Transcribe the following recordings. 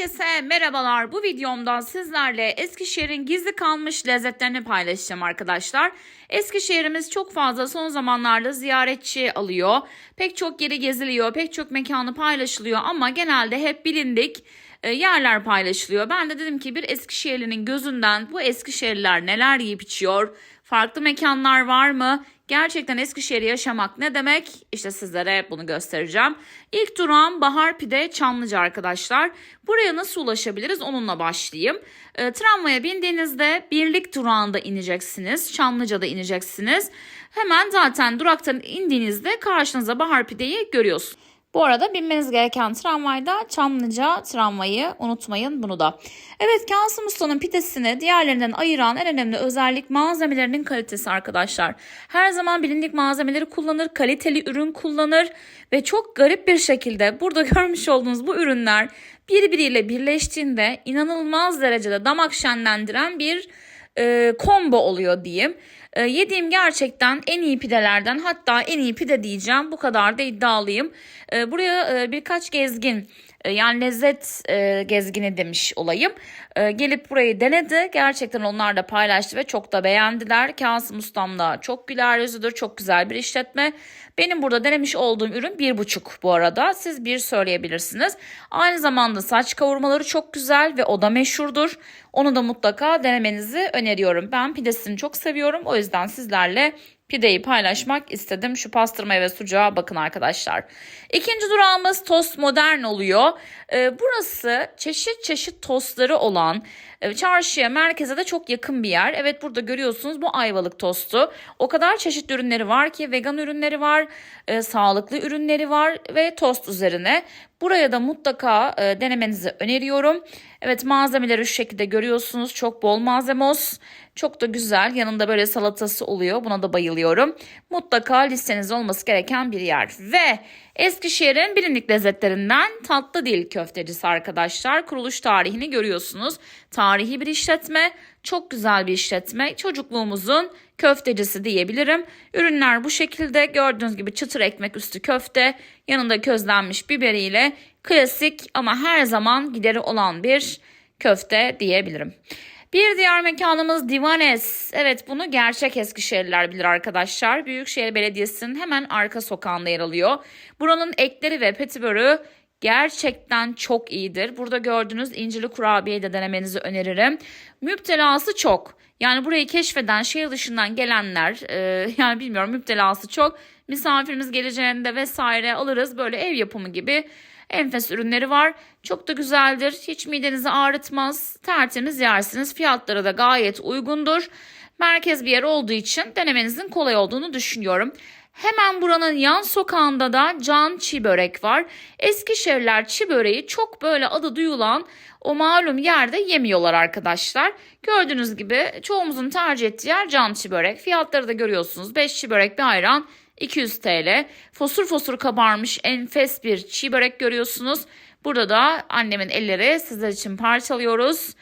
Herkese merhabalar. Bu videomda sizlerle Eskişehir'in gizli kalmış lezzetlerini paylaşacağım arkadaşlar. Eskişehir'imiz çok fazla son zamanlarda ziyaretçi alıyor. Pek çok yeri geziliyor, pek çok mekanı paylaşılıyor ama genelde hep bilindik e, yerler paylaşılıyor. Ben de dedim ki bir Eskişehirlinin gözünden bu Eskişehirliler neler yiyip içiyor? Farklı mekanlar var mı? Gerçekten Eskişehir'i yaşamak ne demek? İşte sizlere bunu göstereceğim. İlk durağım Bahar Pide Çamlıca arkadaşlar. Buraya nasıl ulaşabiliriz onunla başlayayım. E, tramvaya bindiğinizde birlik durağında ineceksiniz. Çamlıca'da ineceksiniz. Hemen zaten duraktan indiğinizde karşınıza Bahar Pide'yi görüyorsunuz. Bu arada binmeniz gereken tramvayda Çamlıca tramvayı unutmayın bunu da. Evet Kasım Usta'nın pidesini diğerlerinden ayıran en önemli özellik malzemelerinin kalitesi arkadaşlar. Her zaman bilindik malzemeleri kullanır, kaliteli ürün kullanır ve çok garip bir şekilde burada görmüş olduğunuz bu ürünler birbiriyle birleştiğinde inanılmaz derecede damak şenlendiren bir e, combo oluyor diyeyim. E, yediğim gerçekten en iyi pidelerden hatta en iyi pide diyeceğim bu kadar da iddialıyım. E, buraya e, birkaç gezgin yani lezzet e, gezgini demiş olayım. E, gelip burayı denedi. Gerçekten onlar da paylaştı ve çok da beğendiler. Kasım Ustam da çok güler yüzüdür. Çok güzel bir işletme. Benim burada denemiş olduğum ürün bir buçuk bu arada. Siz bir söyleyebilirsiniz. Aynı zamanda saç kavurmaları çok güzel ve o da meşhurdur. Onu da mutlaka denemenizi öneriyorum. Ben pidesini çok seviyorum. O yüzden sizlerle pideyi paylaşmak istedim. Şu pastırmaya ve sucuğa bakın arkadaşlar. İkinci durağımız tost modern oluyor. Ee, burası çeşit çeşit tostları olan çarşıya, merkeze de çok yakın bir yer. Evet burada görüyorsunuz bu ayvalık tostu. O kadar çeşitli ürünleri var ki vegan ürünleri var, e, sağlıklı ürünleri var ve tost üzerine. Buraya da mutlaka e, denemenizi öneriyorum. Evet malzemeleri şu şekilde görüyorsunuz. Çok bol malzemos. Çok da güzel. Yanında böyle salatası oluyor. Buna da bayılıyorum. Mutlaka listenizde olması gereken bir yer. Ve Eskişehir'in bilindik lezzetlerinden tatlı dil köftecisi arkadaşlar. Kuruluş tarihini görüyorsunuz. Tarihi bir işletme. Çok güzel bir işletme. Çocukluğumuzun köftecisi diyebilirim. Ürünler bu şekilde. Gördüğünüz gibi çıtır ekmek üstü köfte. Yanında közlenmiş biberiyle klasik ama her zaman gideri olan bir köfte diyebilirim. Bir diğer mekanımız Divanes. Evet bunu gerçek Eskişehirliler bilir arkadaşlar. Büyükşehir Belediyesi'nin hemen arka sokağında yer alıyor. Buranın ekleri ve petibörü gerçekten çok iyidir. Burada gördüğünüz incirli kurabiyeyi de denemenizi öneririm. Müptelası çok. Yani burayı keşfeden şehir dışından gelenler e, yani bilmiyorum müptelası çok. Misafirimiz geleceğinde vesaire alırız böyle ev yapımı gibi enfes ürünleri var. Çok da güzeldir. Hiç midenizi ağrıtmaz. Tertemiz yersiniz. Fiyatları da gayet uygundur. Merkez bir yer olduğu için denemenizin kolay olduğunu düşünüyorum. Hemen buranın yan sokağında da Can Çiğ Börek var. Eskişehirler çiğ böreği çok böyle adı duyulan o malum yerde yemiyorlar arkadaşlar. Gördüğünüz gibi çoğumuzun tercih ettiği yer Can Çiğ Börek. Fiyatları da görüyorsunuz. 5 çiğ börek bir ayran 200 TL. Fosur fosur kabarmış enfes bir çiğ börek görüyorsunuz. Burada da annemin elleri sizler için parçalıyoruz.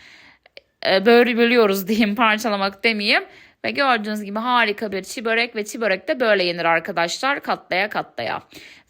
Ee, böyle bölüyoruz diyeyim parçalamak demeyeyim. Ve gördüğünüz gibi harika bir çiğ börek ve çiğ börek de böyle yenir arkadaşlar katlaya katlaya.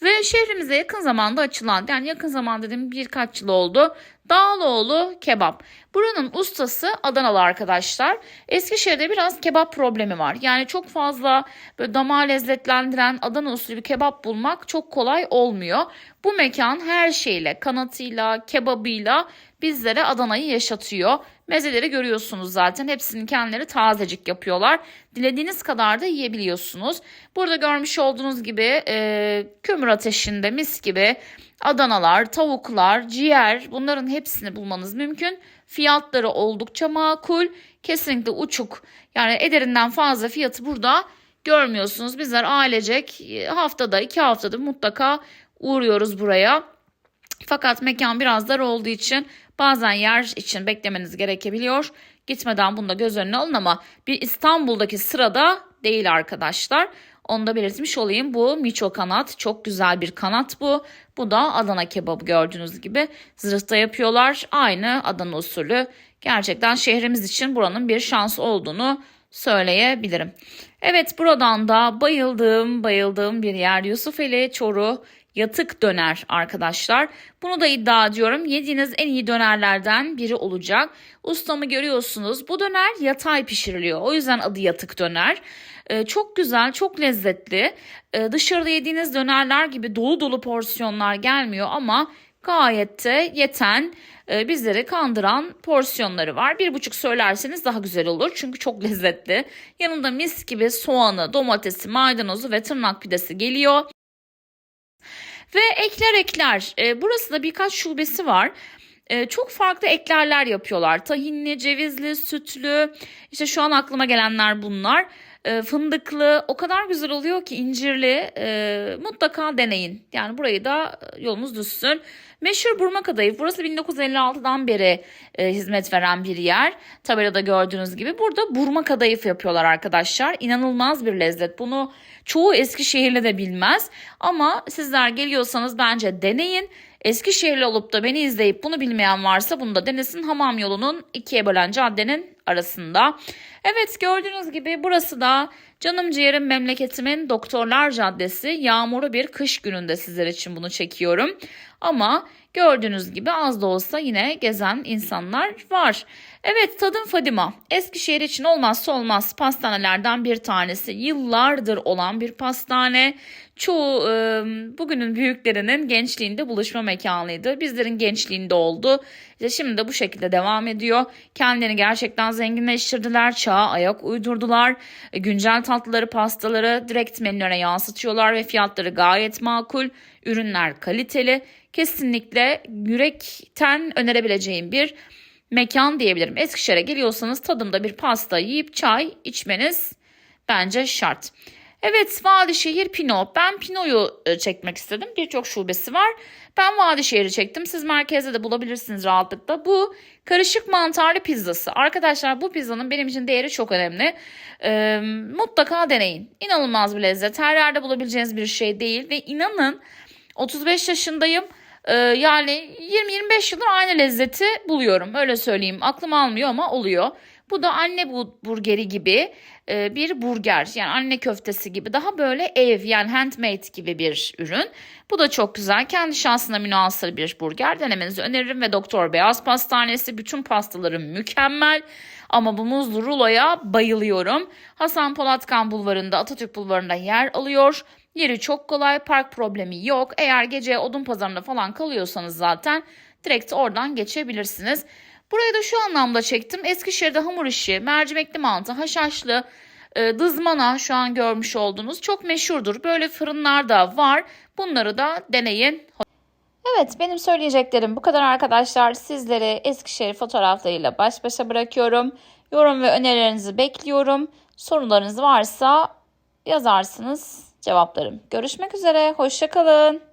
Ve şehrimize yakın zamanda açılan yani yakın zaman dedim birkaç yıl oldu. Dağlıoğlu kebap. Buranın ustası Adanalı arkadaşlar. Eskişehir'de biraz kebap problemi var. Yani çok fazla böyle damağı lezzetlendiren Adana usulü bir kebap bulmak çok kolay olmuyor. Bu mekan her şeyle, kanatıyla, kebabıyla bizlere Adana'yı yaşatıyor. Mezeleri görüyorsunuz zaten. Hepsini kendileri tazecik yapıyorlar. Dilediğiniz kadar da yiyebiliyorsunuz. Burada görmüş olduğunuz gibi e, kömür ateşinde mis gibi Adanalar, tavuklar, ciğer bunların hepsini bulmanız mümkün. Fiyatları oldukça makul. Kesinlikle uçuk. Yani ederinden fazla fiyatı burada görmüyorsunuz. Bizler ailecek haftada iki haftada mutlaka uğruyoruz buraya. Fakat mekan biraz dar olduğu için bazen yer için beklemeniz gerekebiliyor. Gitmeden bunu da göz önüne alın ama bir İstanbul'daki sırada değil arkadaşlar. Onu da belirtmiş olayım. Bu miço kanat. Çok güzel bir kanat bu. Bu da Adana kebabı gördüğünüz gibi. Zırhta yapıyorlar. Aynı Adana usulü. Gerçekten şehrimiz için buranın bir şans olduğunu söyleyebilirim. Evet buradan da bayıldığım bayıldığım bir yer Yusufeli Çoru yatık döner arkadaşlar. Bunu da iddia ediyorum. Yediğiniz en iyi dönerlerden biri olacak. Ustamı görüyorsunuz. Bu döner yatay pişiriliyor. O yüzden adı yatık döner. Ee, çok güzel, çok lezzetli. Ee, dışarıda yediğiniz dönerler gibi dolu dolu porsiyonlar gelmiyor ama gayet de yeten, e, bizleri kandıran porsiyonları var. Bir buçuk söylerseniz daha güzel olur çünkü çok lezzetli. Yanında mis gibi soğanı, domatesi, maydanozu ve tırnak pidesi geliyor. Ve ekler ekler. E, burası da birkaç şubesi var. E, çok farklı eklerler yapıyorlar. Tahinli, cevizli, sütlü. İşte şu an aklıma gelenler bunlar. E, fındıklı. O kadar güzel oluyor ki incirli. E, mutlaka deneyin. Yani burayı da e, yolunuz düşsün. Meşhur Burma Kadayıf. Burası 1956'dan beri e, hizmet veren bir yer. Tabelada gördüğünüz gibi. Burada burma kadayıf yapıyorlar arkadaşlar. İnanılmaz bir lezzet. Bunu çoğu Eskişehirli de bilmez. Ama sizler geliyorsanız bence deneyin. Eskişehirli olup da beni izleyip bunu bilmeyen varsa bunu da denesin. Hamam yolunun ikiye bölen caddenin arasında. Evet gördüğünüz gibi burası da canım ciğerim memleketimin Doktorlar Caddesi. Yağmurlu bir kış gününde sizler için bunu çekiyorum. Ama gördüğünüz gibi az da olsa yine gezen insanlar var. Evet Tadım Fadima Eskişehir için olmazsa olmaz pastanelerden bir tanesi. Yıllardır olan bir pastane. Çoğu e, bugünün büyüklerinin gençliğinde buluşma mekanıydı. Bizlerin gençliğinde oldu. İşte şimdi de bu şekilde devam ediyor. Kendilerini gerçekten zenginleştirdiler. Çağa ayak uydurdular. E, güncel tatlıları, pastaları direkt menülere yansıtıyorlar ve fiyatları gayet makul. Ürünler kaliteli. Kesinlikle yürekten önerebileceğim bir mekan diyebilirim. Eskişehir'e geliyorsanız tadımda bir pasta yiyip çay içmeniz bence şart. Evet Vadişehir Pino. Ben Pino'yu e, çekmek istedim. Birçok şubesi var. Ben Vadişehir'i çektim. Siz merkezde de bulabilirsiniz rahatlıkla. Bu karışık mantarlı pizzası. Arkadaşlar bu pizzanın benim için değeri çok önemli. Ee, mutlaka deneyin. İnanılmaz bir lezzet. Her yerde bulabileceğiniz bir şey değil. Ve inanın 35 yaşındayım. Ee, yani 20-25 yıldır aynı lezzeti buluyorum. Öyle söyleyeyim. Aklım almıyor ama oluyor. Bu da anne bu burgeri gibi e, bir burger. Yani anne köftesi gibi. Daha böyle ev yani handmade gibi bir ürün. Bu da çok güzel. Kendi şansına münasır bir burger. Denemenizi öneririm ve Doktor Beyaz Pastanesi bütün pastaları mükemmel. Ama bu muzlu ruloya bayılıyorum. Hasan Polatkan Bulvarı'nda Atatürk Bulvarı'nda yer alıyor. Yeri çok kolay, park problemi yok. Eğer gece odun pazarında falan kalıyorsanız zaten direkt oradan geçebilirsiniz. Burayı da şu anlamda çektim. Eskişehir'de hamur işi, mercimekli mantı, haşhaşlı, e, dızmana şu an görmüş olduğunuz çok meşhurdur. Böyle fırınlar da var. Bunları da deneyin. Evet benim söyleyeceklerim bu kadar arkadaşlar. Sizleri Eskişehir fotoğraflarıyla baş başa bırakıyorum. Yorum ve önerilerinizi bekliyorum. Sorularınız varsa yazarsınız cevaplarım. Görüşmek üzere. Hoşçakalın.